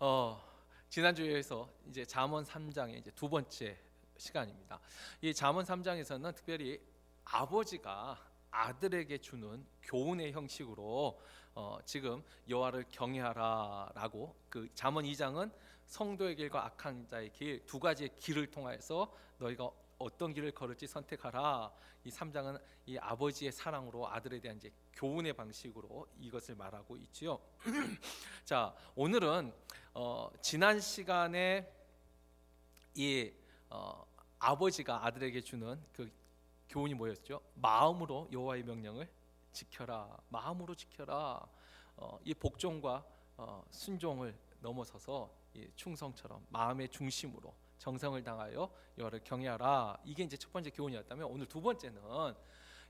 어, 지난주에서 이제 잠언 3장의 이제 두 번째 시간입니다. 이 잠언 3장에서는 특별히 아버지가 아들에게 주는 교훈의 형식으로 어, 지금 여호와를 경외하라라고 그 잠언 2장은 성도의 길과 악한 자의 길 두 가지의 길을 통하여서 너희가 어떤 길을 걸을지 선택하라. 이 3장은 이 아버지의 사랑으로 아들에 대한 이제 교훈의 방식으로 이것을 말하고 있지요. 자, 오늘은 어, 지난 시간에 이 어, 아버지가 아들에게 주는 그 교훈이 뭐였죠? 마음으로 여호와의 명령을 지켜라. 마음으로 지켜라. 어, 이 복종과 어, 순종을 넘어서서 이 충성처럼 마음의 중심으로 정성을 당하여 여호와를 경외하라. 이게 이제 첫 번째 교훈이었다면 오늘 두 번째는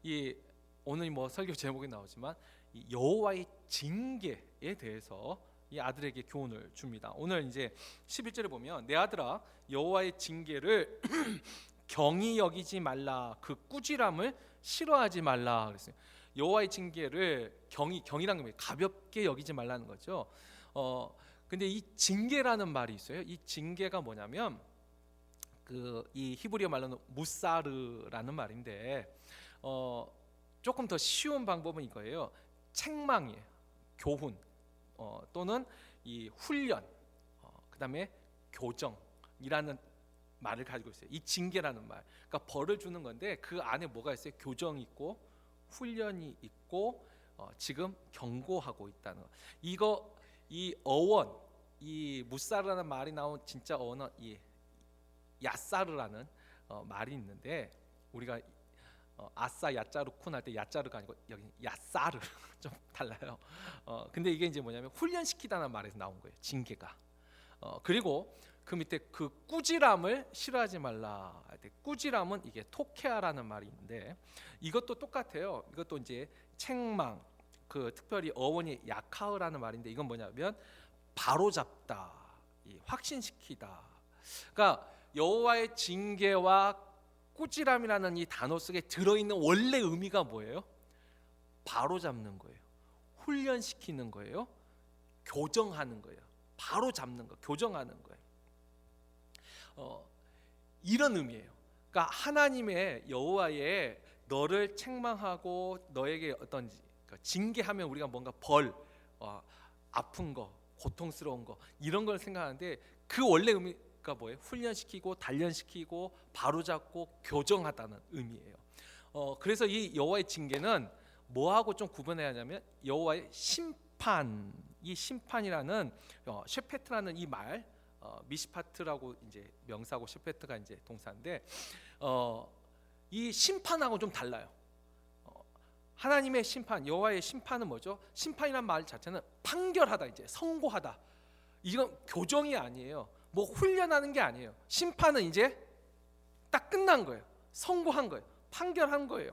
이 오늘 뭐 설교 제목이 나오지만 이 여호와의 징계에 대해서 이 아들에게 교훈을 줍니다. 오늘 이제 11절에 보면 내 아들아 여호와의 징계를 경히 여기지 말라 그 꾸지람을 싫어하지 말라 그랬어요. 여호와의 징계를 경히 경이란 게? 가볍게 여기지 말라는 거죠. 어 근데 이 징계라는 말이 있어요. 이 징계가 뭐냐면 그 이 히브리어 말로는 무사르라는 말인데 어 조금 더 쉬운 방법은 이거예요. 책망이에요. 교훈 어, 또는 이 훈련 어, 그다음에 교정이라는 말을 가지고 있어요. 이 징계라는 말. 그러니까 벌을 주는 건데 그 안에 뭐가 있어요? 교정이 있고 훈련이 있고 어, 지금 경고하고 있다는 거. 이거 이 어원 이 무사르라는 말이 나온 진짜 어원 이 야사르라는 어, 말이 있는데 우리가 어, 아싸 야짜르쿤 할 때 야짜르가 아니고 여기 야사르 좀 달라요. 어, 근데 이게 이제 뭐냐면 훈련시키다는 말에서 나온 거예요. 징계가. 어, 그리고 그 밑에 그 꾸지람을 싫어하지 말라. 꾸지람은 이게 토케아라는 있는데 이것도 똑같아요. 이것도 이제 책망 그 특별히 어원이 약하으라는 말인데 이건 뭐냐면 바로 잡다, 이 확신시키다. 그러니까 여호와의 징계와 꾸지람이라는 이 단어 속에 들어있는 원래 의미가 뭐예요? 바로 잡는 거예요. 훈련시키는 거예요. 교정하는 거예요. 바로 잡는 거, 교정하는 거예요. 어, 이런 의미예요. 그러니까 하나님의 여호와의 너를 책망하고 너에게 어떤 그러니까 징계하면 우리가 뭔가 벌, 어, 아픈 거, 고통스러운 거 이런 걸 생각하는데 그 원래 의미 가 뭐예요? 훈련시키고 단련시키고 바로잡고 교정하다는 의미예요. 어, 그래서 이 여호와의 징계는 뭐하고 좀 구분해야 하냐면 여호와의 심판, 이 심판이라는 어, 셰페트라는 이 말, 어, 미시파트라고 이제 명사고 셰페트가 이제 동사인데 어, 이 심판하고 좀 달라요. 어, 하나님의 심판, 여호와의 심판은 뭐죠? 심판이란 말 자체는 판결하다 이제 선고하다. 이건 교정이 아니에요. 뭐 훈련하는 게 아니에요. 심판은 이제 딱 끝난 거예요. 선고한 거예요. 판결한 거예요.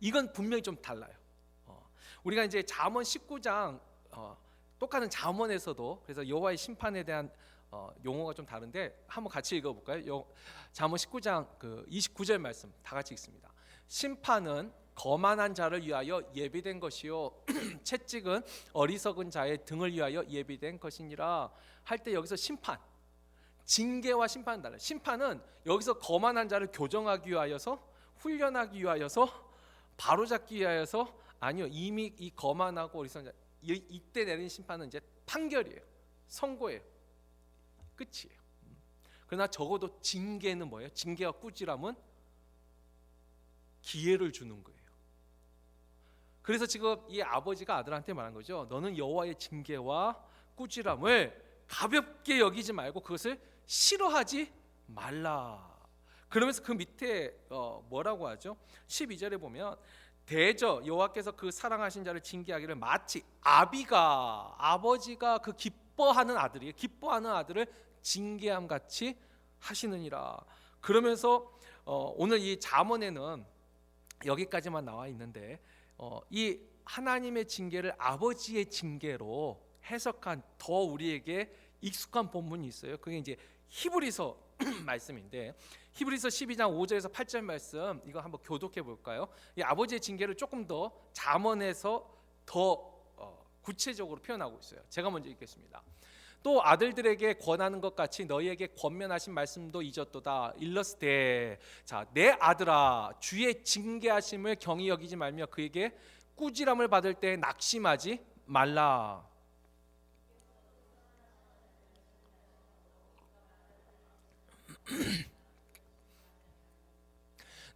이건 분명히 좀 달라요. 어, 우리가 이제 잠언 19장 어, 똑같은 잠언에서도 그래서 여호와의 심판에 대한 어, 용어가 좀 다른데 한번 같이 읽어볼까요? 요, 잠언 19장 그 29절 말씀 다 같이 읽습니다. 심판은 거만한 자를 위하여 예비된 것이요 채찍은 어리석은 자의 등을 위하여 예비된 것이니라 할 때 여기서 심판 징계와 심판은 달라요. 심판은 여기서 거만한 자를 교정하기 위하여서 훈련하기 위하여서 바로잡기 위하여서 아니요 이미 이 거만하고 어리석은 자 이, 이때 내린 심판은 이제 판결이에요. 선고예요. 끝이에요. 음. 그러나 적어도 징계는 뭐예요? 징계와 꾸지람은 기회를 주는 거예요. 그래서 지금 이 아버지가 아들한테 말한 거죠. 너는 여호와의 징계와 꾸지람을 가볍게 여기지 말고 그것을 싫어하지 말라. 그러면서 그 밑에 어, 뭐라고 하죠? 12절에 보면 대저 여호와께서 그 사랑하신 자를 징계하기를 마치 아비가 아버지가 그 기뻐하는 아들이 기뻐하는 아들을 징계함 같이 하시느니라. 그러면서 어, 오늘 이 잠언에는 여기까지만 나와 있는데 어, 이 하나님의 징계를 아버지의 징계로 해석한 더 우리에게 익숙한 본문이 있어요. 그게 이제 히브리서 말씀인데 히브리서 12장 5절에서 8절 말씀 이거 한번 교독해 볼까요? 이 아버지의 징계를 조금 더 잠언에서 더 어, 구체적으로 표현하고 있어요. 제가 먼저 읽겠습니다. 또 아들들에게 권하는 것 같이 너희에게 권면하신 말씀도 잊었도다. 일러스되 자, 내 아들아 주의 징계하심을 경히 여기지 말며 그에게 꾸지람을 받을 때 낙심하지 말라.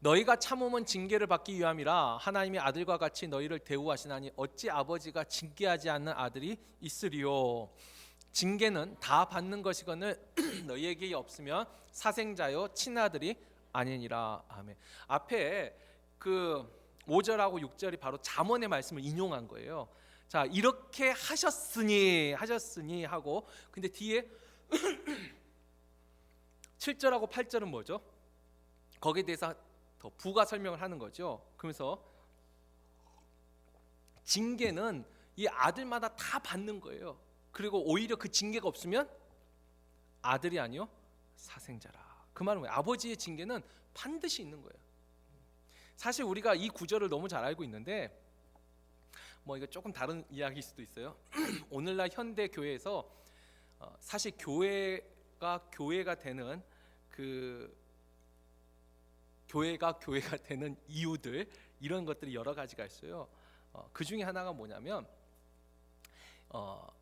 너희가 참음은 징계를 받기 위함이라 하나님이 아들과 같이 너희를 대우하시나니 어찌 아버지가 징계하지 않는 아들이 있으리요 징계는 다 받는 것이거늘 너희에게 없으면 사생자요 친아들이 아니니라 아멘 앞에 그 5절하고 6절이 바로 잠언의 말씀을 인용한 거예요 자 이렇게 하셨으니 하셨으니 하고 근데 뒤에 7절하고 8절은 뭐죠? 거기에 대해서 더 부가 설명을 하는 거죠. 그러면서 징계는 이 아들마다 다 받는 거예요. 그리고 오히려 그 징계가 없으면 아들이 아니요 사생자라. 그 말은 뭐예요? 아버지의 징계는 반드시 있는 거예요. 사실 우리가 이 구절을 너무 잘 알고 있는데 뭐 이거 조금 다른 이야기일 수도 있어요. 오늘날 현대 교회에서 어, 사실 교회가 교회가 되는 그 교회가 교회가 되는 이유들 이런 것들이 여러 가지가 있어요. 어, 그 중에 하나가 뭐냐면 어,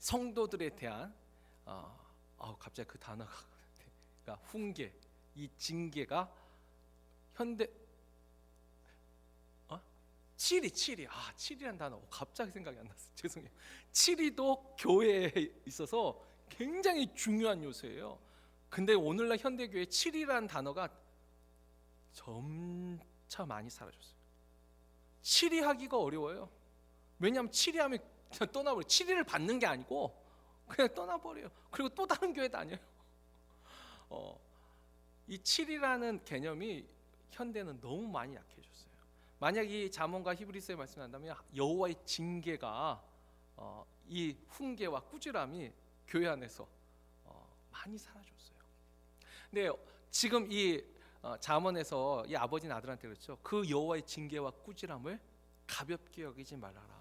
성도들에 대한 어, 아 갑자기 그 단어가 그러니까 훈계, 이 징계가 현대 어? 치리 치리 아 치리란 단어 갑자기 생각이 안 났어 죄송해요. 치리도 교회에 있어서 굉장히 중요한 요소예요. 근데 오늘날 현대교회 치리라는 단어가 점차 많이 사라졌어요. 치리하기가 어려워요. 왜냐하면 치리하면 그냥 떠나버려. 치리를 받는 게 아니고 그냥 떠나버려요. 그리고 또 다른 교회 다녀요. 어, 이 치리라는 개념이 현대는 너무 많이 약해졌어요. 만약 이 잠언과 히브리서에 말씀한다면 여호와의 징계가 어, 이 훈계와 꾸지람이 교회 안에서 어, 많이 사라졌어요. 근데 지금 이 어, 잠언에서 이 아버지는 아들한테 그렇죠. 그 여호와의 징계와 꾸지람을 가볍게 여기지 말아라.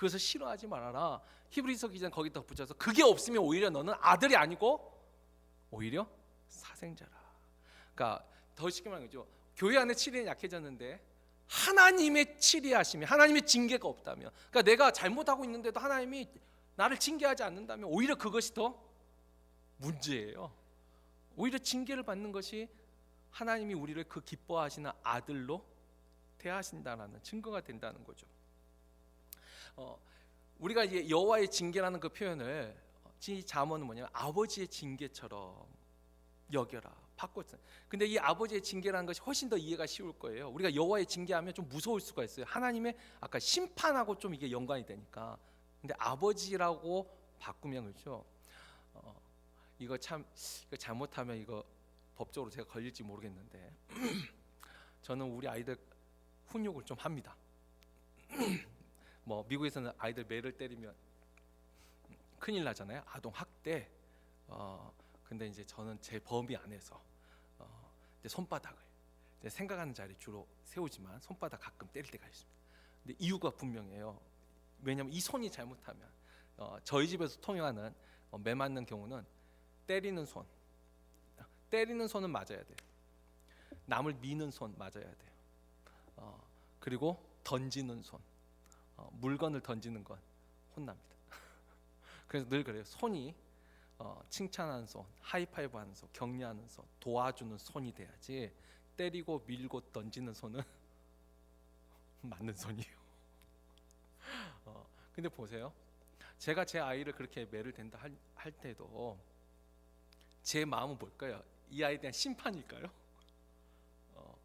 그것을 싫어하지 말아라. 히브리서 기자는 거기 덧붙여서 그게 없으면 오히려 너는 아들이 아니고 오히려 사생자라. 그러니까 더 쉽게 말하면 죠 교회 안에 치리는 약해졌는데 하나님의 치리하심이 하나님의 징계가 없다면 그러니까 내가 잘못하고 있는데도 하나님이 나를 징계하지 않는다면 오히려 그것이 더 문제예요. 오히려 징계를 받는 것이 하나님이 우리를 그 기뻐하시는 아들로 대하신다라는 증거가 된다는 거죠. 어, 우리가 이제 여호와의 징계라는 그 표현을 이 잠언은 뭐냐면 아버지의 징계처럼 여겨라 바꿨어. 근데 이 아버지의 징계라는 것이 훨씬 더 이해가 쉬울 거예요. 우리가 여호와의 징계하면 좀 무서울 수가 있어요. 하나님의 아까 심판하고 좀 이게 연관이 되니까. 근데 아버지라고 바꾸면 그렇죠. 어, 이거 참 이거 잘못하면 이거 법적으로 제가 걸릴지 모르겠는데 저는 우리 아이들 훈육을 좀 합니다. 뭐 미국에서는 아이들 매를 때리면 큰일 나잖아요. 아동 학대. 어 근데 이제 저는 제 범위 안에서 어 이제 손바닥을 이제 생각하는 자리 주로 세우지만 손바닥 가끔 때릴 때가 있습니다. 근데 이유가 분명해요. 왜냐하면 이 손이 잘못하면 어 저희 집에서 통용하는 어, 매 맞는 경우는 때리는 손, 때리는 손은 맞아야 돼요. 남을 미는 손 맞아야 돼요. 어, 그리고 던지는 손, 어, 물건을 던지는 건 혼납니다. 그래서 늘 그래요. 손이 어, 칭찬하는 손, 하이파이브 하는 손, 격려하는 손, 도와주는 손이 돼야지 때리고 밀고 던지는 손은 맞는 손이에요. 어, 근데 보세요. 제가 제 아이를 그렇게 매를 된다 할, 할 때도 제 마음은 뭘까요? 이 아이에 대한 심판일까요? 어,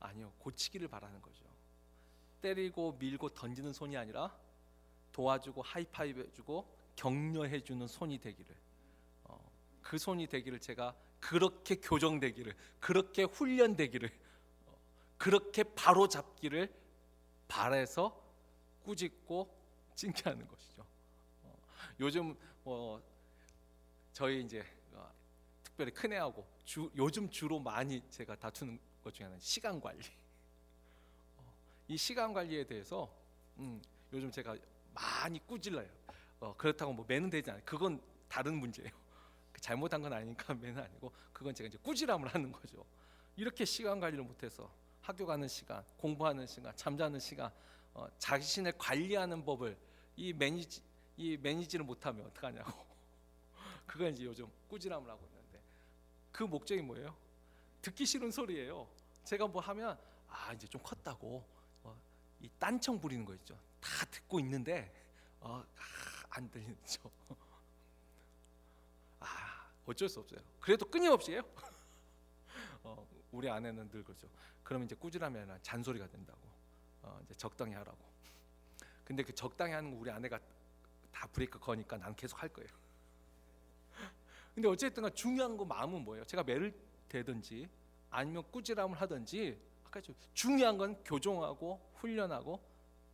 아니요. 고치기를 바라는 거죠. 때리고 밀고 던지는 손이 아니라 도와주고 하이파이브 해주고 격려해 주는 손이 되기를 어, 그 손이 되기를 제가 그렇게 교정되기를 그렇게 훈련되기를 어, 그렇게 바로 잡기를 바래서 꾸짖고 찡케하는 것이죠. 어, 요즘 뭐 저희 이제 어, 특별히 큰 애하고 주, 요즘 주로 많이 제가 다투는 것 중에 하나는 시간 관리. 어, 이 시간 관리에 대해서 음, 요즘 제가 많이 꾸질러요. 어, 그렇다고 뭐 매는 되지 않아요. 그건 다른 문제예요. 그 잘못한 건 아니니까 매는 아니고 그건 제가 이제 꾸지람을 하는 거죠. 이렇게 시간 관리를 못해서 학교 가는 시간, 공부하는 시간, 잠자는 시간, 어, 자신을 관리하는 법을 이 매니지 이 매니지를 못하면 어떡하냐고. 그걸 이제 요즘 꾸지람을 하고 있는데 그 목적이 뭐예요? 듣기 싫은 소리예요. 제가 뭐 하면 아 이제 좀 컸다고 어, 이 딴청 부리는 거 있죠. 다 듣고 있는데 어, 아, 안 들리죠. 아 어쩔 수 없어요. 그래도 끊임없이 해요. 어, 우리 아내는 늘 그러죠. 그러면 이제 꾸지람이 잔소리가 된다고. 어, 이제 적당히 하라고. 근데 그 적당히 하는 거 우리 아내가 다 브레이크 거니까 난 계속 할 거예요. 근데 어쨌든 중요한 거 마음은 뭐예요? 제가 매를 대든지 아니면 꾸지람을 하든지 아까 좀 중요한 건 교정하고 훈련하고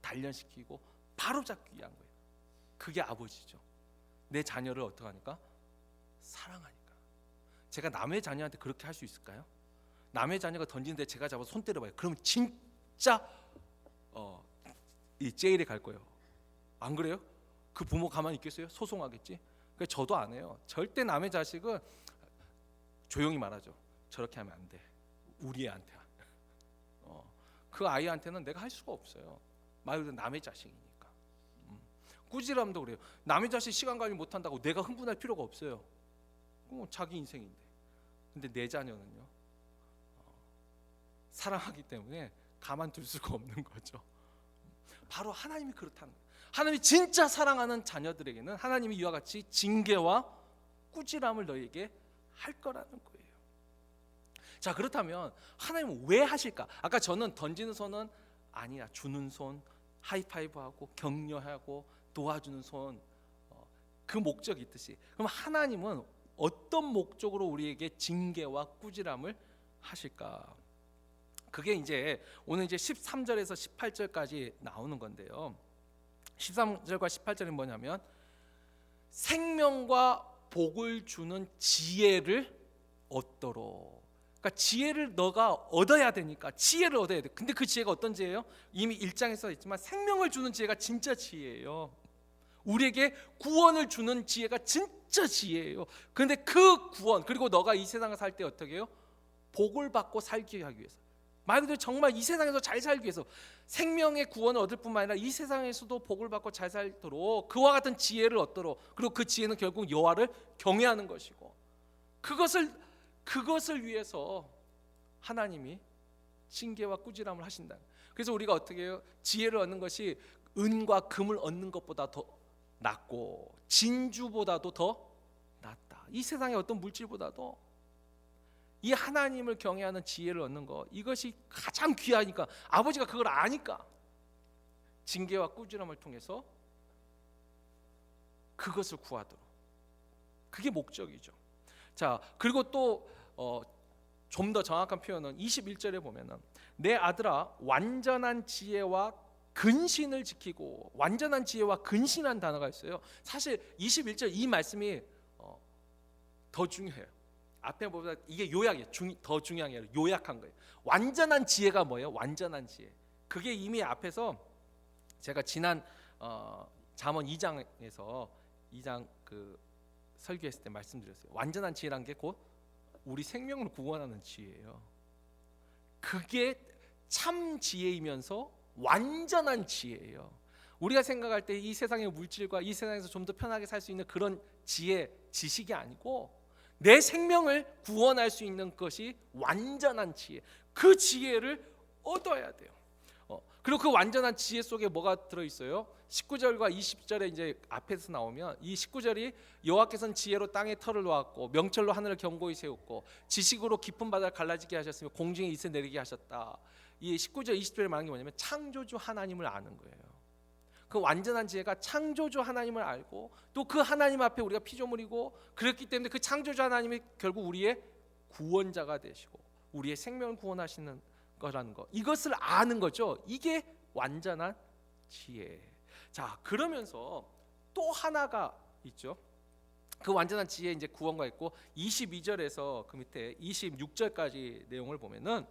단련시키고 바로 잡기 위한 거예요. 그게 아버지죠. 내 자녀를 어떻게 하니까 사랑하니까. 제가 남의 자녀한테 그렇게 할 수 있을까요? 남의 자녀가 던지는데 제가 잡아서 손 때려봐요. 그러면 진짜 어, 이 제일에 갈 거예요. 안 그래요? 그 부모 가만히 있겠어요? 소송하겠지. 그 저도 안 해요. 절대 남의 자식은 조용히 말하죠. 저렇게 하면 안 돼. 우리 애한테. 어, 그 아이한테는 내가 할 수가 없어요. 말 그대로 남의 자식이니까. 음. 꾸지람도 그래요. 남의 자식 시간 관리 못 한다고 내가 흥분할 필요가 없어요. 뭐 자기 인생인데. 근데 내 자녀는요. 어, 사랑하기 때문에 가만둘 수가 없는 거죠. 바로 하나님이 그렇다는 거예요. 하나님이 진짜 사랑하는 자녀들에게는 하나님이 이와 같이 징계와 꾸지람을 너에게 할 거라는 거예요. 자 그렇다면 하나님은 왜 하실까? 아까 저는 던지는 손은 아니야 주는 손, 하이파이브하고 격려하고 도와주는 손, 어, 그 목적이 있듯이 그럼 하나님은 어떤 목적으로 우리에게 징계와 꾸지람을 하실까? 그게 이제 오늘 이제 13절에서 18절까지 나오는 건데요. 13절과 18절은 뭐냐면 생명과 복을 주는 지혜를 얻도록. 그러니까 지혜를 너가 얻어야 되니까 지혜를 얻어야 돼. 근데 그 지혜가 어떤 지혜예요? 이미 1장에서 있지만 생명을 주는 지혜가 진짜 지혜예요. 우리에게 구원을 주는 지혜가 진짜 지혜예요. 근데 그 구원 그리고 너가 이 세상을 살 때 어떻게 해요? 복을 받고 살기 하기 위해서. 말 그대로 정말 이 세상에서 잘 살기 위해서 생명의 구원을 얻을 뿐만 아니라 이 세상에서도 복을 받고 잘 살도록 그와 같은 지혜를 얻도록 그리고 그 지혜는 결국 여호와를 경외하는 것이고 그것을 그것을 위해서 하나님이 징계와 꾸지람을 하신다. 그래서 우리가 어떻게 해요? 지혜를 얻는 것이 은과 금을 얻는 것보다 더 낫고 진주보다도 더 낫다. 이 세상의 어떤 물질보다도 이 하나님을 경외하는 지혜를 얻는 것 이것이 가장 귀하니까 아버지가 그걸 아니까 징계와 꾸지람을 통해서 그것을 구하도록 그게 목적이죠. 자 그리고 또좀더 정확한 표현은 21절에 보면은 내 아들아 완전한 지혜와 근신을 지키고 완전한 지혜와 근신한 단어가 있어요. 사실 21절 이 말씀이 어, 더 중요해요. 앞에 보다 이게 요약이에요. 중, 더 중요한 게 아니라 요약한 거예요. 완전한 지혜가 뭐예요? 완전한 지혜. 그게 이미 앞에서 제가 지난 어, 잠언 2장에서 2장 그 설교했을 때 말씀드렸어요. 완전한 지혜란 게 곧 우리 생명을 구원하는 지혜예요. 그게 참 지혜이면서 완전한 지혜예요. 우리가 생각할 때 이 세상의 물질과 이 세상에서 좀 더 편하게 살 수 있는 그런 지혜, 지식이 아니고 내 생명을 구원할 수 있는 것이 완전한 지혜. 그 지혜를 얻어야 돼요. 어, 그리고 그 완전한 지혜 속에 뭐가 들어 있어요? 19절과 20절에 이제 앞에서 나오면 이 19절이 여호와께서는 지혜로 땅에 털을 놓았고 명철로 하늘을 견고히 세웠고 지식으로 깊은 바다를 갈라지게 하셨으며 공중에 이슬 내리게 하셨다. 이 19절 20절에 말하는 게 뭐냐면 창조주 하나님을 아는 거예요. 그 완전한 지혜가 창조주 하나님을 알고 또 그 하나님 앞에 우리가 피조물이고 그렇기 때문에 그 창조주 하나님이 결국 우리의 구원자가 되시고 우리의 생명을 구원하시는 거라는 거 이것을 아는 거죠. 이게 완전한 지혜. 자 그러면서 또 하나가 있죠. 그 완전한 지혜 이제 구원과 있고 22절에서 그 밑에 26절까지 내용을 보면은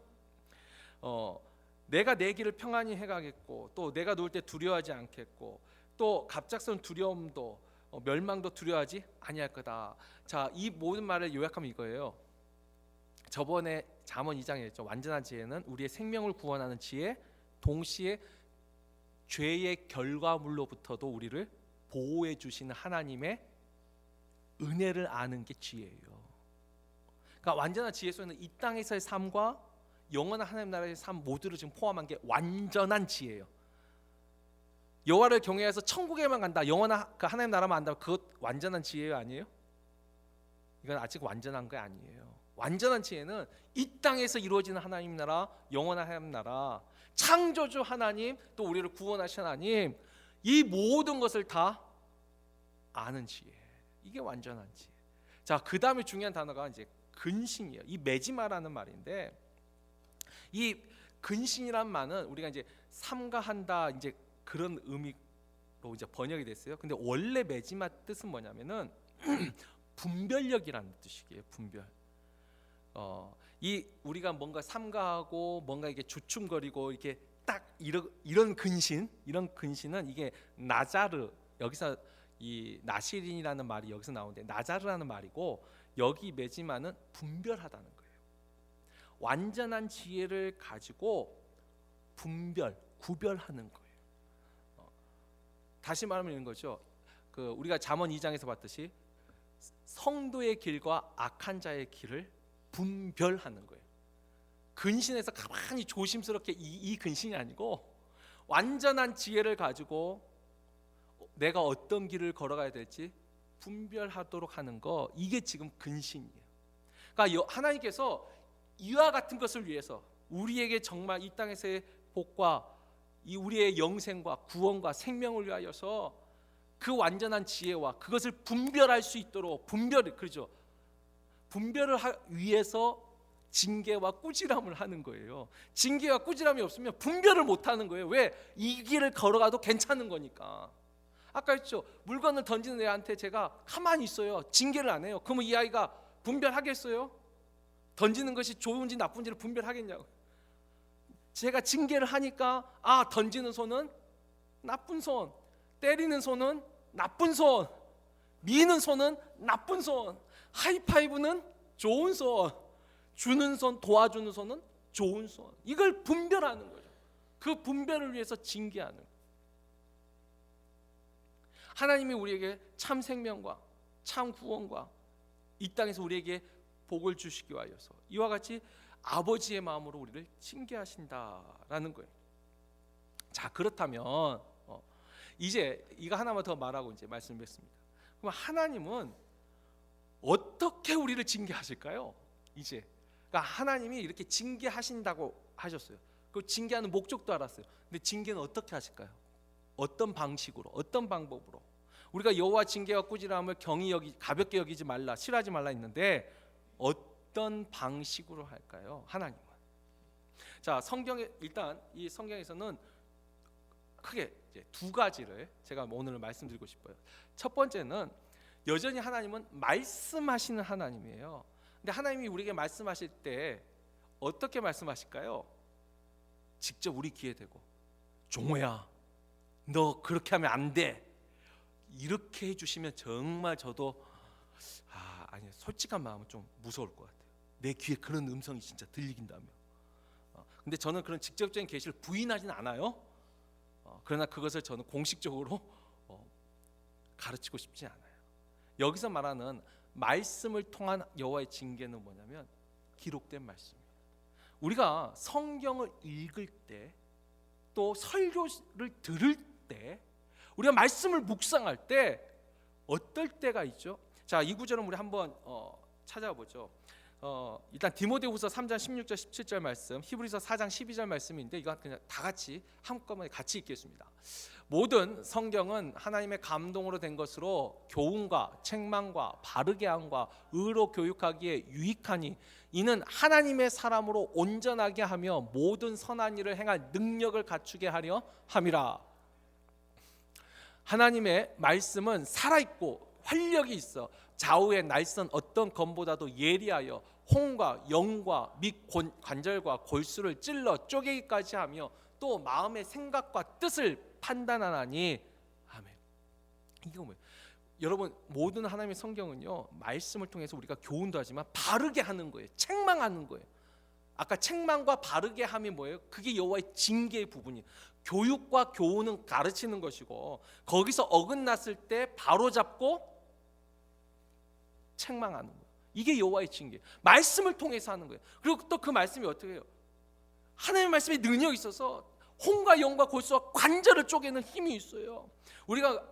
어 내가 내 길을 평안히 해가겠고 또 내가 누울 때 두려워하지 않겠고 또 갑작스러운 두려움도 어, 멸망도 두려워하지 아니할 거다. 자, 이 모든 말을 요약하면 이거예요. 저번에 잠언 2장에 했죠. 완전한 지혜는 우리의 생명을 구원하는 지혜, 동시에 죄의 결과물로부터도 우리를 보호해 주시는 하나님의 은혜를 아는 게 지혜예요. 그러니까 완전한 지혜 속에는 이 땅에서의 삶과 영원한 하나님 나라의 삶 모두를 지금 포함한 게 완전한 지혜예요. 여호와를 경외해서 천국에만 간다. 영원한 그 하나님 나라만 안다. 그것 완전한 지혜가 아니에요? 이건 아직 완전한 게 아니에요. 완전한 지혜는 이 땅에서 이루어지는 하나님 나라, 영원한 하나님 나라, 창조주 하나님, 또 우리를 구원하신 하나님, 이 모든 것을 다 아는 지혜. 이게 완전한 지혜. 자, 그 다음에 중요한 단어가 이제 근신이에요. 이 매지마라는 말인데, 이 근신이란 말은 우리가 이제 삼가한다 이제 그런 의미로 이제 번역이 됐어요. 근데 원래 매지마 뜻은 뭐냐면은 분별력이라는 뜻이에요. 분별. 어, 이 우리가 뭔가 삼가하고 뭔가 이게 주춤거리고 이렇게 딱 이런 이런 근신, 이런 근신은 이게 나자르 여기서 이 나시린이라는 말이 여기서 나오는데 나자르라는 말이고 여기 매지마는 분별하다는 거예요. 완전한 지혜를 가지고 분별, 구별하는 거예요. 어, 다시 말하면 이런 거죠. 그 우리가 잠언 2장에서 봤듯이 성도의 길과 악한 자의 길을 분별하는 거예요. 근신에서 가만히 조심스럽게 이, 이 근신이 아니고 완전한 지혜를 가지고 내가 어떤 길을 걸어가야 될지 분별하도록 하는 거 이게 지금 근신이에요. 그러니까 여- 하나님께서 이와 같은 것을 위해서 우리에게 정말 이 땅에서의 복과 이 우리의 영생과 구원과 생명을 위하여서 그 완전한 지혜와 그것을 분별할 수 있도록 분별을 그렇죠. 분별을 하, 위해서 징계와 꾸지람을 하는 거예요. 징계와 꾸지람이 없으면 분별을 못 하는 거예요. 왜? 이 길을 걸어가도 괜찮은 거니까. 아까 했죠. 물건을 던지는 애한테 제가 가만히 있어요. 징계를 안 해요. 그러면 이 아이가 분별하겠어요? 던지는 것이 좋은지 나쁜지를 분별하겠냐고. 제가 징계를 하니까 아 던지는 손은 나쁜 손, 때리는 손은 나쁜 손, 미는 손은 나쁜 손, 하이파이브는 좋은 손, 주는 손, 도와주는 손은 좋은 손. 이걸 분별하는 거죠. 그 분별을 위해서 징계하는. 거예요. 하나님이 우리에게 참 생명과 참 구원과 이 땅에서 우리에게 복을 주시기 위하여서 이와 같이 아버지의 마음으로 우리를 징계하신다라는 거예요. 자 그렇다면 어, 이제 이거 하나만 더 말하고 이제 말씀드리겠습니다. 그럼 하나님은 어떻게 우리를 징계하실까요? 이제 그러니까 하나님이 이렇게 징계하신다고 하셨어요. 그 징계하는 목적도 알았어요. 근데 징계는 어떻게 하실까요? 어떤 방식으로, 어떤 방법으로? 우리가 여호와 징계와 꾸지람을 경히 여기 가볍게 여기지 말라, 싫어하지 말라 했는데 어떤 방식으로 할까요? 하나님은. 자, 성경에 일단 이 성경에서는 크게 두 가지를 제가 오늘 말씀드리고 싶어요. 첫 번째는 여전히 하나님은 말씀하시는 하나님이에요. 근데 하나님이 우리에게 말씀하실 때 어떻게 말씀하실까요? 직접 우리 귀에 대고 종호야, 너 그렇게 하면 안 돼. 이렇게 해주시면 정말 저도 아 아니 솔직한 마음은 좀 무서울 것 같아요. 내 귀에 그런 음성이 진짜 들리긴다며. 어, 근데 저는 그런 직접적인 계시를 부인하지는 않아요. 어, 그러나 그것을 저는 공식적으로 어, 가르치고 싶지 않아요. 여기서 말하는 말씀을 통한 여호와의 징계는 뭐냐면 기록된 말씀이에요. 우리가 성경을 읽을 때 또 설교를 들을 때 우리가 말씀을 묵상할 때 어떨 때가 있죠? 자, 이 구절은 우리 한번 어, 찾아보죠. 어, 일단 디모데후서 3장 16절 17절 말씀, 히브리서 4장 12절 말씀인데 이거 그냥 다 같이 한꺼번에 같이 읽겠습니다. 모든 성경은 하나님의 감동으로 된 것으로 교훈과 책망과 바르게 함과 의로 교육하기에 유익하니 이는 하나님의 사람으로 온전하게 하며 모든 선한 일을 행할 능력을 갖추게 하려 함이라. 하나님의 말씀은 살아 있고 활력이 있어 좌우의 날선 어떤 검보다도 예리하여 홍과 영과 및 권- 관절과 골수를 찔러 쪼개기까지 하며 또 마음의 생각과 뜻을 판단하나니 아멘. 이거 뭐예요? 여러분 모든 하나님의 성경은요 말씀을 통해서 우리가 교훈도 하지만 바르게 하는 거예요. 책망하는 거예요. 아까 책망과 바르게 함이 뭐예요? 그게 여호와의 징계의 부분이. 교육과 교훈은 가르치는 것이고 거기서 어긋났을 때 바로 잡고 책망하는 거예요. 이게 여호와의 징계. 말씀을 통해서 하는 거예요. 그리고 또 그 말씀이 어떻게 해요? 하나님의 말씀에 능력이 있어서 혼과 영과 골수와 관절을 쪼개는 힘이 있어요. 우리가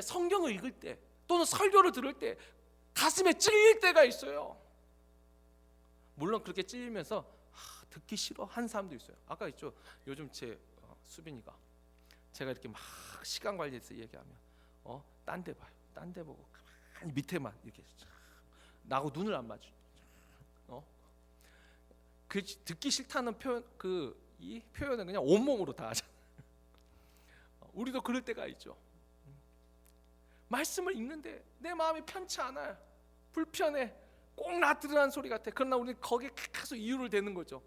성경을 읽을 때 또는 설교를 들을 때 가슴에 찔릴 때가 있어요. 물론 그렇게 찔리면서 아, 듣기 싫어 한 사람도 있어요. 아까 있죠. 요즘 제 어, 수빈이가 제가 이렇게 막 시간 관리해서 얘기하면 어 딴 데 봐요. 딴 데 보고 가만히 밑에만 이렇게 나하고 눈을 안 마주. 어? 그 듣기 싫다는 표현 그 이 표현은 그냥 온몸으로 다 하잖아. 어, 우리도 그럴 때가 있죠. 말씀을 읽는데 내 마음이 편치 않아요. 불편해. 꼭 나들으라는 소리 같아. 그러나 우리는 거기에 계속 이유를 대는 거죠.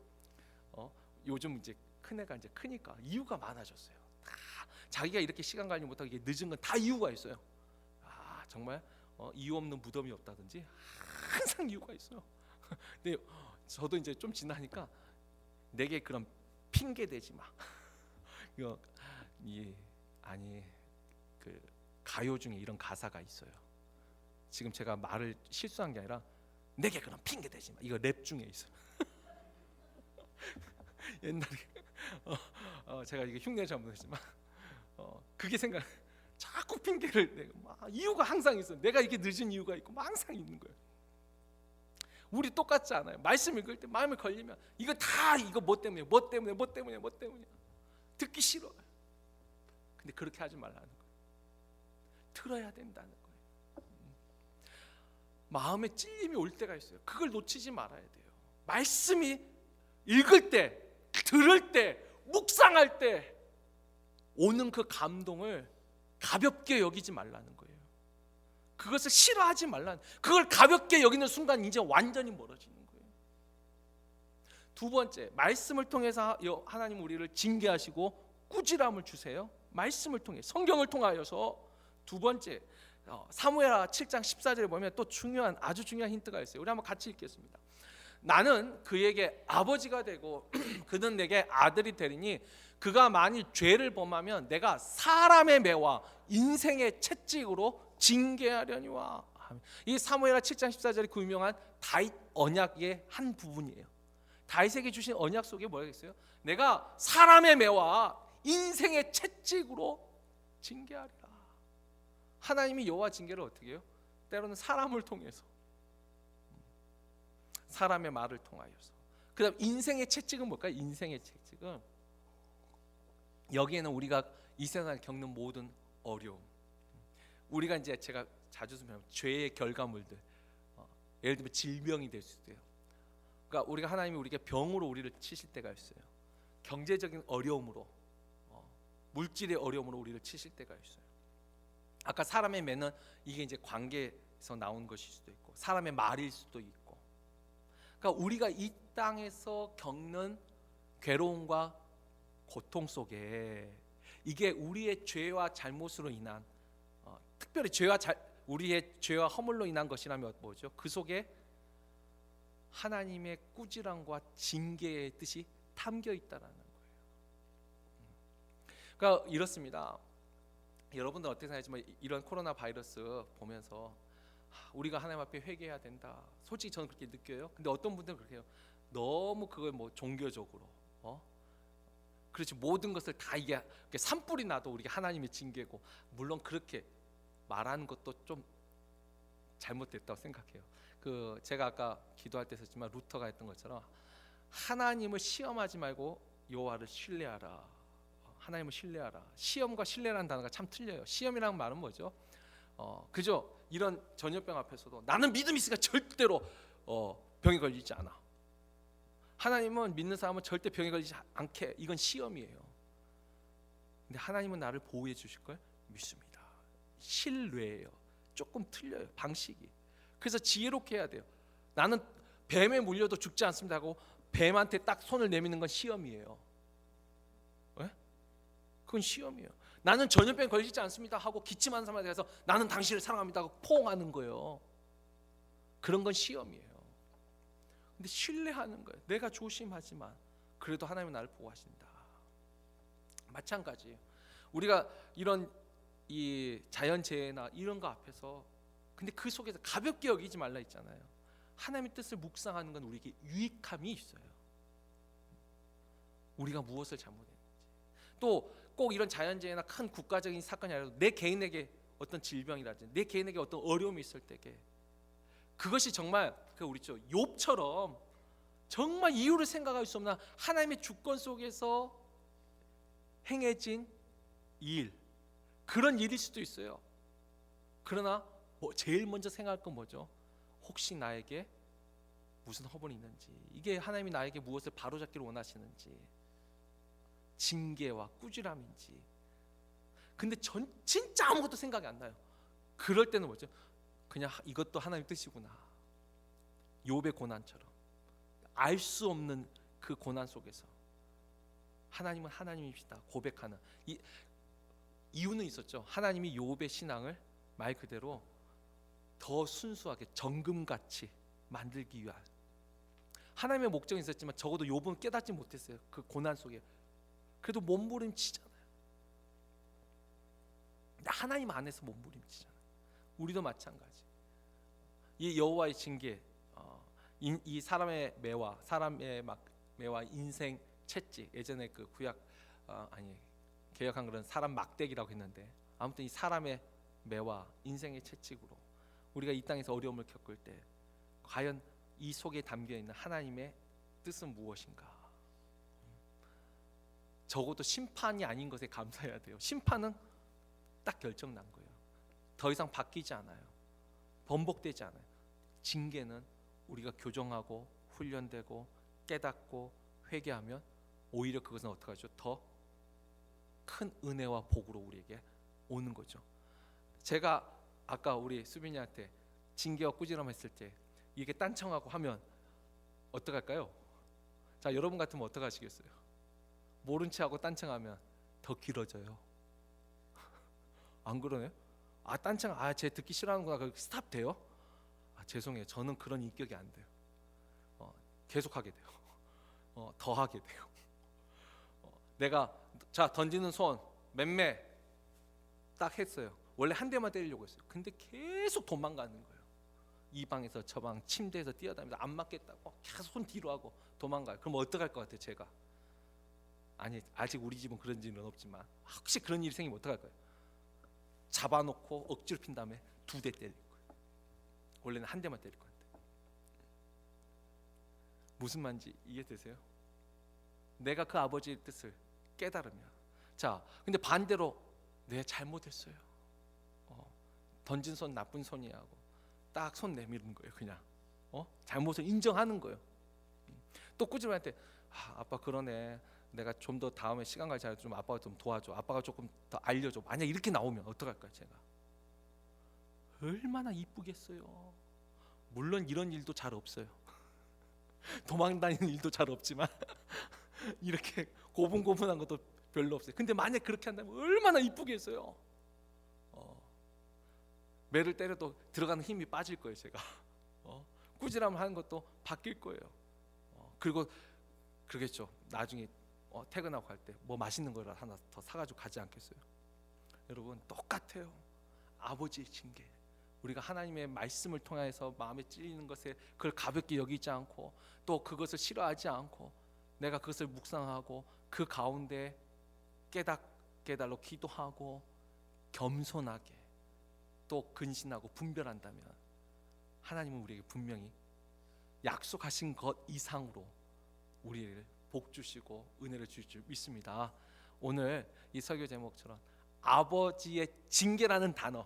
어? 요즘 이제 큰 애가 이제 크니까 이유가 많아졌어요. 다 자기가 이렇게 시간 관리 못하고 이게 늦은 건 다 이유가 있어요. 아 정말 어, 이유 없는 무덤이 없다든지 항상 이유가 있어요. 근데 저도 이제 좀 지나니까 내게 그런 핑계 대지 마. 이거 이 아니 그 가요 중에 이런 가사가 있어요. 지금 제가 말을 실수한 게 아니라 내게 그런 핑계 대지 마. 이거 랩 중에 있어요. 옛날에 어, 어, 제가 이게 흉내 잘못했지만 어, 그게 생각. 자꾸 핑계를 내고 막 이유가 항상 있어. 내가 이게 늦은 이유가 있고 막 항상 있는 거예요. 우리 똑같지 않아요. 말씀 읽을 때 마음에 걸리면 이거 다 이거 뭐 때문에 뭐 때문에 뭐 때문에 뭐 때문에 듣기 싫어. 근데 그렇게 하지 말라는 거예요. 들어야 된다는 거예요. 마음에 찔림이 올 때가 있어요. 그걸 놓치지 말아야 돼요. 말씀이 읽을 때, 들을 때, 묵상할 때 오는 그 감동을 가볍게 여기지 말라는 거예요. 그것을 싫어하지 말라는. 그걸 가볍게 여기는 순간 이제 완전히 멀어지는 거예요. 두 번째, 말씀을 통해서 하나님 우리를 징계하시고 꾸지람을 주세요. 말씀을 통해 성경을 통하여서 두 번째 어, 사무엘하 7장 14절에 보면 또 중요한 아주 중요한 힌트가 있어요. 우리 한번 같이 읽겠습니다. 나는 그에게 아버지가 되고 그는 내게 아들이 되리니 그가 만일 죄를 범하면 내가 사람의 매와 인생의 채찍으로 징계하려니와 이 사무엘하 7장 14절이 그 유명한 다윗 언약의 한 부분이에요. 다윗에게 주신 언약 속에 뭐가 있어요? 내가 사람의 매와 인생의 채찍으로 징계하리라. 하나님이 여호와 징계를 어떻게 해요? 때로는 사람을 통해서 사람의 말을 통하여서. 그다음 인생의 채찍은 뭘까요? 인생의 채찍은 여기에는 우리가 이 세상에 겪는 모든 어려움. 우리가 이제 제가 자주 쓰면 죄의 결과물들. 어, 예를 들면 질병이 될 수도 있어요. 그러니까 우리가 하나님이 우리에게 병으로 우리를 치실 때가 있어요. 경제적인 어려움으로 어, 물질의 어려움으로 우리를 치실 때가 있어요. 아까 사람의 매는 이게 이제 관계에서 나온 것일 수도 있고 사람의 말일 수도 있고. 그러니까 우리가 이 땅에서 겪는 괴로움과 고통 속에 이게 우리의 죄와 잘못으로 인한 어, 특별히 죄와 잘, 우리의 죄와 허물로 인한 것이라면 뭐죠? 그 속에 하나님의 꾸지람과 징계의 뜻이 담겨 있다라는 거예요. 그러니까 이렇습니다. 여러분들 어떻게 생각하지만 이런 코로나 바이러스 보면서 우리가 하나님 앞에 회개해야 된다. 솔직히 저는 그렇게 느껴요. 근데 어떤 분들은 그렇게 해요. 너무 그걸 뭐 종교적으로 어? 그렇지 모든 것을 다 이게 산불이 나도 우리가 하나님의 징계고 물론 그렇게 말하는 것도 좀 잘못됐다고 생각해요. 그 제가 아까 기도할 때 했지만 루터가 했던 것처럼 하나님을 시험하지 말고 여호와를 신뢰하라. 하나님을 신뢰하라. 시험과 신뢰라는 단어가 참 틀려요. 시험이라는 말은 뭐죠? 어, 그죠? 이런 전염병 앞에서도 나는 믿음이 있으니까 절대로 어, 병이 걸리지 않아. 하나님은 믿는 사람은 절대 병에 걸리지 않게 이건 시험이에요. 근데 하나님은 나를 보호해 주실 걸 믿습니다. 신뢰예요. 조금 틀려요. 방식이. 그래서 지혜롭게 해야 돼요. 나는 뱀에 물려도 죽지 않습니다 하고 뱀한테 딱 손을 내미는 건 시험이에요. 왜? 그건 시험이에요. 나는 전염병 걸리지 않습니다 하고 기침하는 사람에 대해서 나는 당신을 사랑합니다 하고 포옹하는 거예요. 그런 건 시험이에요. 근데 신뢰하는 거예요. 내가 조심하지만 그래도 하나님은 나를 보호하신다. 마찬가지예요. 우리가 이런 이 자연재해나 이런 거 앞에서 근데 그 속에서 가볍게 여기지 말라 했잖아요. 하나님의 뜻을 묵상하는 건 우리에게 유익함이 있어요. 우리가 무엇을 잘못했는지 또 꼭 이런 자연재해나 큰 국가적인 사건이 아니라 내 개인에게 어떤 질병이라든지 내 개인에게 어떤 어려움이 있을 때에 그것이 정말 그 우리 죠 욥처럼 정말 이유를 생각할 수 없는 하나님의 주권 속에서 행해진 일 그런 일일 수도 있어요. 그러나 뭐 제일 먼저 생각할 건 뭐죠? 혹시 나에게 무슨 허물이 있는지 이게 하나님이 나에게 무엇을 바로잡기를 원하시는지 징계와 꾸지람인지 근데 전 진짜 아무것도 생각이 안 나요. 그럴 때는 뭐죠? 그냥 하- 이것도 하나님 뜻이구나. 욥의 고난처럼 알 수 없는 그 고난 속에서 하나님은 하나님이시다 고백하는 이 이유는 있었죠. 하나님이 욥의 신앙을 말 그대로 더 순수하게 정금같이 만들기 위한 하나님의 목적이 있었지만 적어도 욥은 깨닫지 못했어요. 그 고난 속에 그래도 몸부림치잖아요. 하나님 안에서 몸부림치잖아요. 우리도 마찬가지. 이 여호와의 징계, 어, 인- 이 사람의 매와 사람의 막 매와 인생 채찍 예전에 그 구약 어, 아니 개혁한 그런 사람 막대기라고 했는데 아무튼 이 사람의 매와 인생의 채찍으로 우리가 이 땅에서 어려움을 겪을 때 과연 이 속에 담겨 있는 하나님의 뜻은 무엇인가? 적어도 심판이 아닌 것에 감사해야 돼요. 심판은 딱 결정 난 거예요. 더 이상 바뀌지 않아요. 번복되지 않아요. 징계는 우리가 교정하고 훈련되고 깨닫고 회개하면 오히려 그것은 어떻게 하죠? 더 큰 은혜와 복으로 우리에게 오는 거죠. 제가 아까 우리 수빈이한테 징계와 꾸지람 했을 때 이게 딴청하고 하면 어떡할까요? 자 여러분 같으면 어떡하시겠어요? 모른 체하고 딴청하면 더 길어져요. 안 그러네요? 아 딴청 아 쟤 듣기 싫어하는구나 그 스탑 돼요? 아 죄송해요 저는 그런 인격이 안 돼요. 어, 계속 하게 돼요. 어, 더 하게 돼요. 어, 내가 자 던지는 손 맴매 딱 했어요. 원래 한 대만 때리려고 했어요. 근데 계속 도망가는 거예요. 이 방에서 저 방 침대에서 뛰어다니면서 안 맞겠다고 계속 손 뒤로 하고 도망가요. 그럼 어떡할 것 같아요, 제가? 아니 아직 우리 집은 그런 일은 없지만 혹시 그런 일이 생기면 어떡할 거예요? 잡아놓고 억지로 핀 다음에 두 대 때릴 거예요. 원래는 한 대만 때릴 건데 무슨 말인지 이해되세요? 내가 그 아버지의 뜻을 깨달으면 자 근데 반대로 내 잘못했어요. 어, 던진 손 나쁜 손이야 하고 딱 손 내미는 거예요 그냥 어 잘못을 인정하는 거예요. 음. 또 꾸준한테 아, 아빠 그러네. 내가 좀 더 다음에 시간 갈잘좀 아빠가 좀 도와줘. 아빠가 조금 더 알려줘. 만약 이렇게 나오면 어떡할까요, 제가? 얼마나 이쁘겠어요. 물론 이런 일도 잘 없어요. 도망 다니는 일도 잘 없지만 이렇게 고분고분한 것도 별로 없어요. 근데 만약 그렇게 한다면 얼마나 이쁘겠어요. 어, 매를 때려도 들어가는 힘이 빠질 거예요, 제가. 어, 꾸지람 하는 것도 바뀔 거예요. 어, 그리고 그러겠죠. 나중에 어, 퇴근하고 갈 때 뭐 맛있는 거를 하나 더 사가지고 가지 않겠어요? 여러분 똑같아요. 아버지의 징계. 우리가 하나님의 말씀을 통해서 마음에 찔리는 것에 그걸 가볍게 여기지 않고 또 그것을 싫어하지 않고 내가 그것을 묵상하고 그 가운데 깨닫게 달로 기도하고 겸손하게 또 근신하고 분별한다면 하나님은 우리에게 분명히 약속하신 것 이상으로 우리를 복 주시고 은혜를 주실 줄 믿습니다. 오늘 이 설교 제목처럼 아버지의 징계라는 단어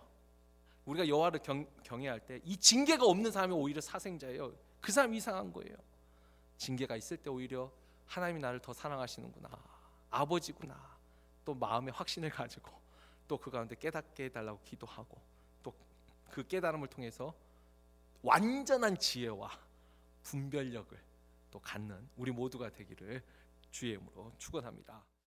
우리가 여호와를 경, 경외할 때 이 징계가 없는 사람이 오히려 사생자예요. 그 사람이 이상한 거예요. 징계가 있을 때 오히려 하나님이 나를 더 사랑하시는구나. 아버지구나. 또 마음의 확신을 가지고 또 그 가운데 깨닫게 해달라고 기도하고 또 그 깨달음을 통해서 완전한 지혜와 분별력을 또 갖는 우리 모두가 되기를 주의 이름으로 축원합니다.